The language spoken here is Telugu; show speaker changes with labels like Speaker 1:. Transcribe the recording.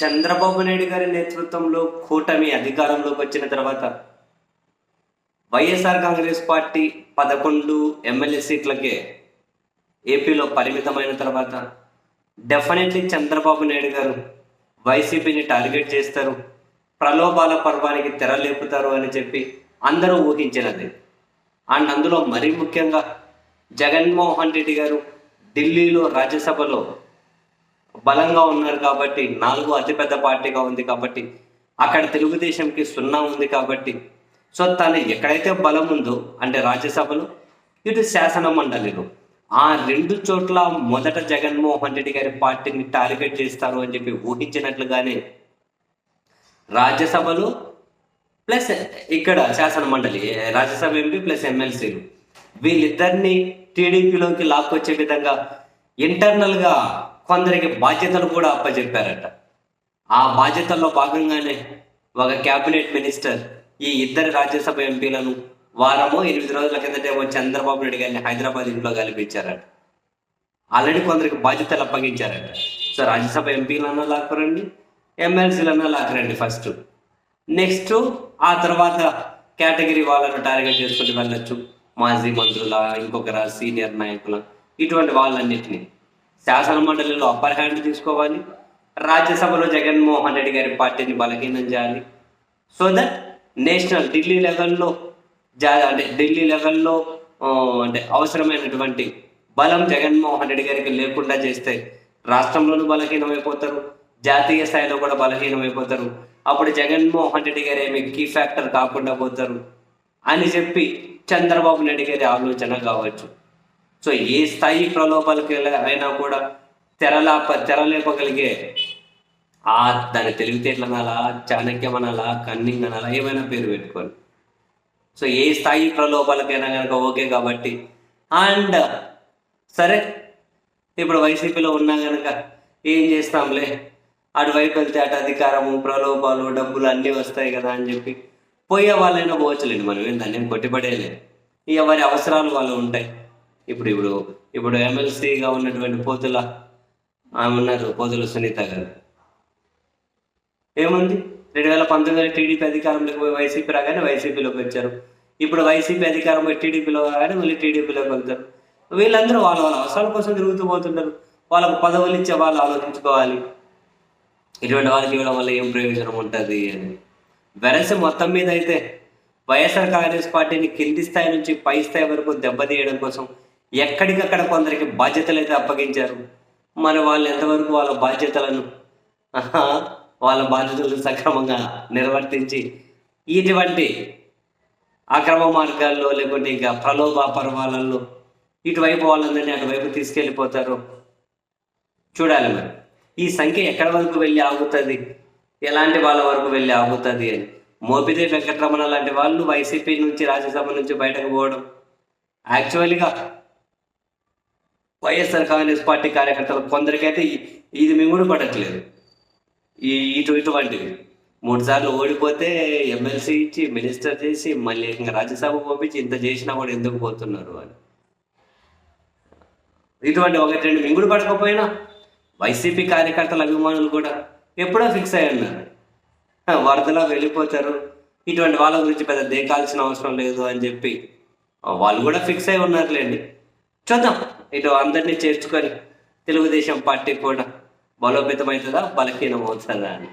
Speaker 1: చంద్రబాబు నాయుడు గారి నేతృత్వంలో కూటమి అధికారంలోకి వచ్చిన తర్వాత వైఎస్ఆర్ కాంగ్రెస్ పార్టీ పదకొండు ఎమ్మెల్యే సీట్లకే ఏపీలో పరిమితమైన తర్వాత డెఫినెట్లీ చంద్రబాబు నాయుడు గారు వైసీపీని టార్గెట్ చేస్తారు ప్రలోభాల పర్వానికి తెరలేపుతారు అని చెప్పి అందరూ ఊహించినది. అండ్ అందులో మరీ ముఖ్యంగా జగన్మోహన్ రెడ్డి గారు ఢిల్లీలో రాజ్యసభలో బలంగా ఉన్నారు కాబట్టి నాలుగు అతిపెద్ద పార్టీగా ఉంది కాబట్టి అక్కడ తెలుగుదేశంకి సున్నా ఉంది కాబట్టి సో తను ఎక్కడైతే బలం ఉందో అంటే రాజ్యసభలో ఇటు శాసన మండలిలో ఆ రెండు చోట్ల మొదట జగన్మోహన్ రెడ్డి గారి పార్టీని టార్గెట్ చేస్తారు అని చెప్పి ఊహించినట్లుగానే రాజ్యసభలో ప్లస్ ఇక్కడ శాసన మండలి రాజ్యసభ ఎంపీ ప్లస్ ఎమ్మెల్సీలు వీళ్ళిద్దరిని టీడీపీలోకి లాక్కొచ్చే విధంగా ఇంటర్నల్గా కొందరికి బాధ్యతలు కూడా అప్పచెప్పారట ఆ బాధ్యతల్లో భాగంగానే ఒక క్యాబినెట్ మినిస్టర్ ఈ ఇద్దరు రాజ్యసభ ఎంపీలను వారమో ఎనిమిది రోజుల కిందటేమో చంద్రబాబు నాయుడు గారిని హైదరాబాద్ ఇంట్లో కల్పించారట. ఆల్రెడీ కొందరికి బాధ్యతలు అప్పగించారట. సో రాజ్యసభ ఎంపీలన్నా లాక్కురండి ఎమ్మెల్సీలన్నా లాక్కురండి ఫస్ట్. నెక్స్ట్ ఆ తర్వాత కేటగిరీ వాళ్ళను టార్గెట్ చేసుకుని వెళ్ళొచ్చు. మాజీ మంత్రుల ఇంకొకరా సీనియర్ నాయకుల ఇటువంటి వాళ్ళన్నిటినీ. శాసన మండలిలో అప్పర్ హ్యాండ్ తీసుకోవాలి. రాజ్యసభలో జగన్మోహన్ రెడ్డి గారి పార్టీని బలహీనం చేయాలి. సో దట్ నేషనల్ ఢిల్లీ లెవెల్లో జా అంటే ఢిల్లీ లెవెల్లో అంటే అవసరమైనటువంటి బలం జగన్మోహన్ రెడ్డి గారికి లేకుండా చేస్తే రాష్ట్రంలోనూ బలహీనమైపోతారు. జాతీయ స్థాయిలో కూడా బలహీనమైపోతారు. అప్పుడు జగన్మోహన్ రెడ్డి గారు ఏమి కీ ఫ్యాక్టర్ కాకుండా పోతారు అని చెప్పి చంద్రబాబు నాయుడు గారి ఆలోచన కావచ్చు. సో ఏ స్థాయి ప్రలోభాలకి అయినా కూడా తెరలాప తెరలేపగలిగే ఆ దాని తెలివితేటలు అనాలా చాణక్యం అనాలా కన్నింగ్ అనాలా ఏమైనా పేరు పెట్టుకోండి. సో ఏ స్థాయి ప్రలోభాలకైనా కనుక ఓకే కాబట్టి. అండ్ సరే ఇప్పుడు వైసీపీలో ఉన్నా కనుక ఏం చేస్తాంలే? అటువైపు వెళ్తే అటు అధికారము ప్రలోభాలు డబ్బులు అన్నీ వస్తాయి కదా అని చెప్పి పోయే వాళ్ళైనా పోవచ్చులేండి మనం. ఏం దాన్ని ఏం కొట్టిపడేయలేదు ఎవరి అవసరాలు వాళ్ళు ఉంటాయి. ఇప్పుడు ఇప్పుడు ఇప్పుడు ఎమ్మెల్సీగా ఉన్నటువంటి పోతుల ఆమె ఉన్నారు పోతుల సునీత గారు. ఏముంది? రెండు వేల పంతొమ్మిదిలో టీడీపీ అధికారంలోకి పోయి వైసీపీ రాగానే వైసీపీలోకి వచ్చారు. ఇప్పుడు వైసీపీ అధికారం పోయి టీడీపీలో రాగానే మళ్ళీ టీడీపీలోకి వెళ్తారు. వీళ్ళందరూ వాళ్ళ వాళ్ళ అవసరాల కోసం తిరుగుతూ పోతుంటారు. వాళ్ళకు పదవులు ఇచ్చే వాళ్ళు ఆలోచించుకోవాలి. ఇటువంటి వాళ్ళకి ఇవ్వడం వల్ల ఏం ప్రయోజనం ఉంటుంది అని. వెరస మొత్తం మీద అయితే వైఎస్ఆర్ కాంగ్రెస్ పార్టీని కింది స్థాయి నుంచి పై స్థాయి వరకు దెబ్బతీయడం కోసం ఎక్కడికక్కడ కొందరికి బాధ్యతలు అయితే అప్పగించారు. మరి వాళ్ళు ఎంతవరకు వాళ్ళ బాధ్యతలను? వాళ్ళ బాధ్యతలను సక్రమంగా నిర్వర్తించి ఇటువంటి అక్రమ మార్గాల్లో లేకుంటే ఇంకా ప్రలోభ పర్వాలలో ఇటువైపు వాళ్ళందరినీ అటువైపు తీసుకెళ్ళిపోతారు. చూడాలి మరి. ఈ సంఖ్య ఎక్కడి వరకు వెళ్ళి ఆగుతుంది? ఎలాంటి వాళ్ళ వరకు వెళ్ళి ఆగుతుంది అని. మోపిదే వెంకటరమణ లాంటి వాళ్ళు వైసీపీ నుంచి రాజ్యసభ నుంచి బయటకు పోవడం. యాక్చువల్గా వైఎస్ఆర్ కాంగ్రెస్ పార్టీ కార్యకర్తలు కొందరికైతే ఇది ఇది మింగుడు పడట్లేదు. ఈ ఇటు ఇటువంటివి. మూడు సార్లు ఓడిపోతే ఎమ్మెల్సీ ఇచ్చి మినిస్టర్ చేసి మళ్ళీ ఇంకా రాజ్యసభ పంపించి ఇంత చేసినా కూడా ఎందుకు పోతున్నారు అని. ఇటువంటి ఒకటి రెండు మింగుడు పడకపోయినా వైసీపీ కార్యకర్తల అభిమానులు కూడా ఎప్పుడో ఫిక్స్ అయి ఉన్నారు. వరదలో వరదలా వెళ్ళిపోతారు. ఇటువంటి వాళ్ళ గురించి పెద్ద దేకాల్సిన అవసరం లేదు అని చెప్పి వాళ్ళు కూడా ఫిక్స్ అయి ఉన్నారులేండి. చూద్దాం. ఇటు అందరినీ చేర్చుకొని తెలుగుదేశం పార్టీ కూడా బలోపేతం అవుతుందా బలహీనం అవుతుందా అని.